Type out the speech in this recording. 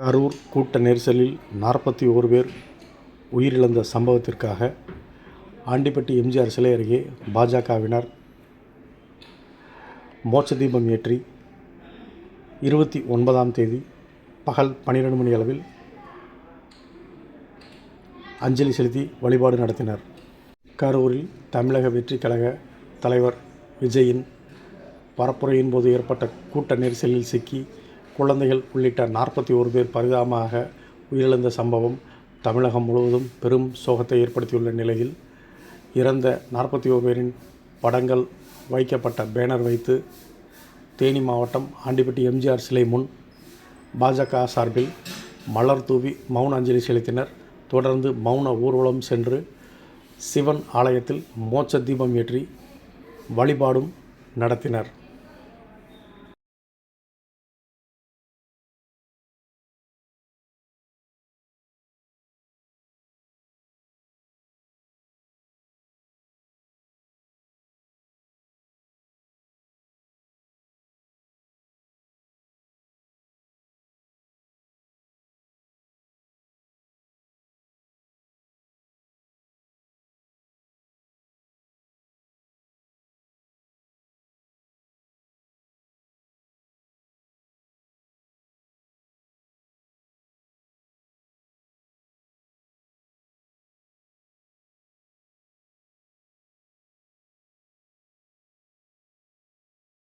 கரூர் கூட்ட நெரிசலில் நாற்பத்தி ஓரு பேர் உயிரிழந்த சம்பவத்திற்காக ஆண்டிப்பட்டி எம்ஜிஆர் சிலை அருகே பாஜகவினர் மோட்ச தீபம் ஏற்றி இருபத்தி ஒன்பதாம் தேதி பகல் பன்னிரெண்டு மணி அளவில் அஞ்சலி செலுத்தி வழிபாடு நடத்தினர். கரூரில் தமிழக வெற்றி கழக தலைவர் விஜயின் பரப்புரையின் போது ஏற்பட்ட கூட்ட நெரிசலில் சிக்கி குழந்தைகள் உள்ளிட்ட நாற்பத்தி ஓரு பேர் பரிதாபமாக உயிரிழந்த சம்பவம் தமிழகம் முழுவதும் பெரும் சோகத்தை ஏற்படுத்தியுள்ள நிலையில் இறந்த நாற்பத்தி ஒரு பேரின் படங்கள் வைக்கப்பட்ட பேனர் வைத்து தேனி மாவட்டம் ஆண்டிப்பட்டி எம்ஜிஆர் சிலை முன் பாஜக சார்பில் மலர் தூவி மௌன அஞ்சலி செலுத்தினர். தொடர்ந்து மௌன ஊர்வலம் சென்று சிவன் ஆலயத்தில் மோட்ச தீபம் ஏற்றி வழிபாடும் நடத்தினர்.